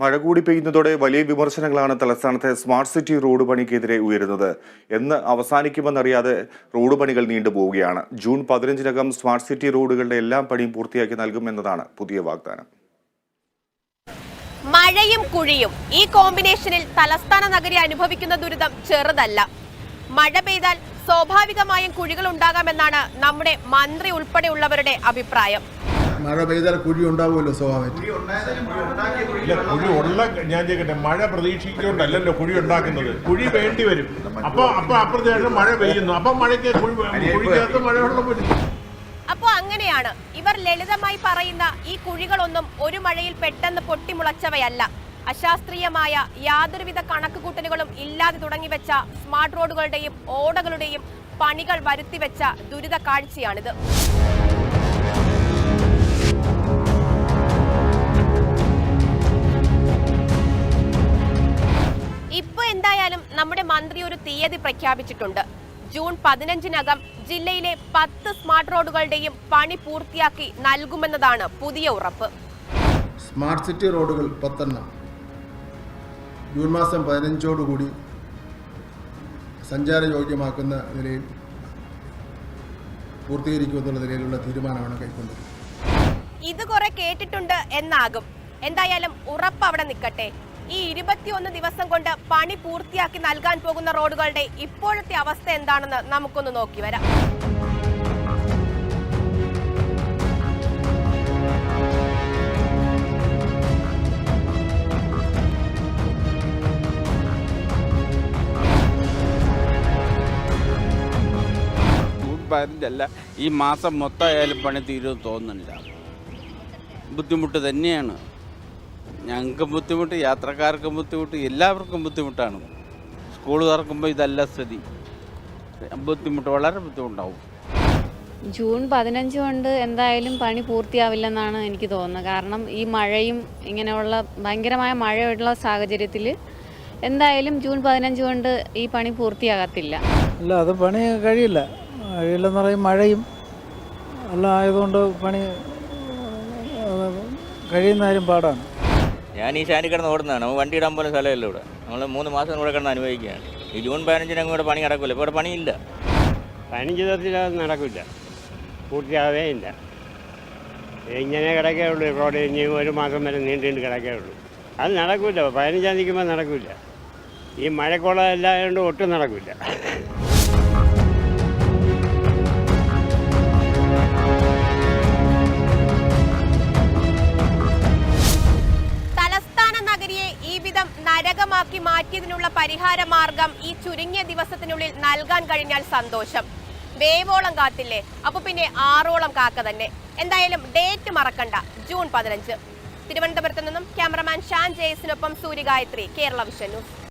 മഴ കൂടി പെയ്യുന്നതോടെ വലിയ വിമർശനങ്ങളാണ് തലസ്ഥാനത്തെ സ്മാർട്ട് സിറ്റി റോഡ് പണിക്കെതിരെ ഉയരുന്നത് എന്ന് അവസാനിക്കുമെന്നറിയാതെ റോഡ് പണികൾ നീണ്ടുപോവുകയാണ് ജൂൺ പതിനഞ്ചിനകം സ്മാർട്ട് സിറ്റി റോഡുകളുടെ എല്ലാം പണിയും പൂർത്തിയാക്കി നൽകുമെന്നതാണ് പുതിയ വാഗ്ദാനം. മഴയും കുഴിയും ഈ കോമ്പിനേഷനിൽ തലസ്ഥാന നഗരി അനുഭവിക്കുന്ന ദുരിതം ചെറുതല്ല. മഴ പെയ്താൽ സ്വാഭാവികമായും കുഴികൾ ഉണ്ടാകാമെന്നാണ് നമ്മുടെ മന്ത്രി ഉൾപ്പെടെയുള്ളവരുടെ അഭിപ്രായം. മഴ പെയ്താൽ കുഴി ഉണ്ടാവുമല്ലോ സ്വാഭാവികം കുഴി ഉള്ള ഞാൻ ചോദിക്കട്ടെ മഴ പ്രതീക്ഷിച്ചുകൊണ്ടല്ലല്ലോ കുഴി ഉണ്ടാക്കുന്നത്? കുഴി വേണ്ടി വരും. അപ്പൊ അപ്പൊ അപ്പുറത്തെ മഴ പെയ്യുന്നു. അപ്പൊ മഴയ്ക്ക് കുഴി കുഴിക്കകത്ത് മഴവെള്ളം വരും. അപ്പോൾ അങ്ങനെയാണ്. ഇവർ ലളിതമായി പറയുന്ന ഈ കുഴികളൊന്നും ഒരു മഴയിൽ പെട്ടെന്ന് പൊട്ടിമുളച്ചവയല്ല. അശാസ്ത്രീയമായ യാതൊരുവിധ കണക്കുകൂട്ടലുകളും ഇല്ലാതെ തുടങ്ങിവെച്ച സ്മാർട്ട് റോഡുകളുടെയും ഓടകളുടെയും പണികൾ വരുത്തിവെച്ച ദുരിത കാഴ്ചയാണിത് എന്തായാലും നമ്മുടെ മന്ത്രി ഒരു തീയതി പ്രഖ്യാപിച്ചിട്ടുണ്ട്. ജൂൺ പതിനഞ്ചിനകം ജില്ലയിലെ പത്ത് സ്മാർട്ട് റോഡുകളുടെയും പണി പൂർത്തിയാക്കി നൽകുമെന്നതാണ് പുതിയ ഉറപ്പ്. സ്മാർട്ട് സിറ്റി റോഡുകൾ പത്തെണ്ണം. ജൂൺ മാസം പതിനഞ്ചോടുകൂടി സഞ്ചാരയോഗ്യമാക്കുന്ന നിലയിൽ പൂർത്തീകരിക്കുമെന്നുള്ള നിലയിലുള്ള തീരുമാനമാണ് കൈക്കൊണ്ടത്. ഇത് കുറെ കേട്ടിട്ടുണ്ട് എന്നാകും. എന്തായാലും ഉറപ്പ് അവിടെ നിൽക്കട്ടെ. ഈ ഇരുപത്തിയൊന്ന് ദിവസം കൊണ്ട് പണി പൂർത്തിയാക്കി നൽകാൻ പോകുന്ന റോഡുകളുടെ ഇപ്പോഴത്തെ അവസ്ഥ എന്താണെന്ന് നമുക്കൊന്ന് നോക്കി വരാം. ഈ മാസം മൊത്തമായാലും പണി തീരുമെന്ന് തോന്നുന്നില്ല. ബുദ്ധിമുട്ട് തന്നെയാണ്. ഞങ്ങൾക്കും ബുദ്ധിമുട്ട് യാത്രക്കാർക്കും ബുദ്ധിമുട്ട് എല്ലാവർക്കും ബുദ്ധിമുട്ടാണ്. സ്കൂൾ തുറക്കുമ്പോൾ ഇതല്ല സ്ഥിതി. ബുദ്ധിമുട്ട് വളരെ ബുദ്ധിമുട്ടാവും. ജൂൺ പതിനഞ്ച് കൊണ്ട് എന്തായാലും പണി പൂർത്തിയാവില്ലെന്നാണ് എനിക്ക് തോന്നുന്നത്. കാരണം ഈ മഴയും ഇങ്ങനെയുള്ള ഭയങ്കരമായ മഴയുള്ള സാഹചര്യത്തിൽ എന്തായാലും ജൂൺ പതിനഞ്ച് കൊണ്ട് ഈ പണി പൂർത്തിയാകത്തില്ല. അല്ല അത് പണി കഴിയില്ല. കഴിയില്ലെന്ന് പറയും മഴയും എല്ലാം ആയതുകൊണ്ട് പണി കഴിയുന്ന കാര്യം പാടാണ്. ഞാൻ ഈ ശാനി കിടന്ന് ഓടുന്നതാണ്. നമ്മൾ വണ്ടി ഇടാൻ പോലും സ്ഥലമല്ല ഇവിടെ. നമ്മൾ മൂന്ന് മാസം കൂടെ കിടന്ന് അനുഭവിക്കുകയാണ്. ഈ ജൂൺ പതിനഞ്ചിന് അങ്ങോട്ട് പണി നടക്കില്ല. ഇപ്പോൾ ഇവിടെ പണിയില്ല. പതിനഞ്ച് ദിവസത്തിൽ അത് നടക്കില്ല. പൂർത്തിയാവേ ഇല്ല. ഇങ്ങനെ കിടക്കേ ഉള്ളൂ. റോഡ് ഇനി ഒരു മാസം വരെ നീണ്ടു നീണ്ട് കിടക്കേ ഉള്ളൂ. അത് നടക്കില്ല. പതിനഞ്ചാം തീയതിക്കുമ്പോൾ നടക്കില്ല. ഈ മഴക്കോളം എല്ലാം ഒട്ടും നടക്കില്ല. വിധം നരകമാക്കി മാറ്റിയതിനുള്ള പരിഹാര മാർഗം ഈ ചുരുങ്ങിയ ദിവസത്തിനുള്ളിൽ നൽകാൻ കഴിഞ്ഞാൽ സന്തോഷം. വേവോളം കാത്തില്ലേ? അപ്പൊ പിന്നെ ആറോളം കാക്ക തന്നെ. എന്തായാലും ഡേറ്റ് മറക്കണ്ട. ജൂൺ പതിനഞ്ച്. തിരുവനന്തപുരത്ത് നിന്നും ക്യാമറമാൻ ഷാൻ ജെയ്സിനൊപ്പം സൂര്യഗായത്രി കേരള വിഷൻ ന്യൂസ്.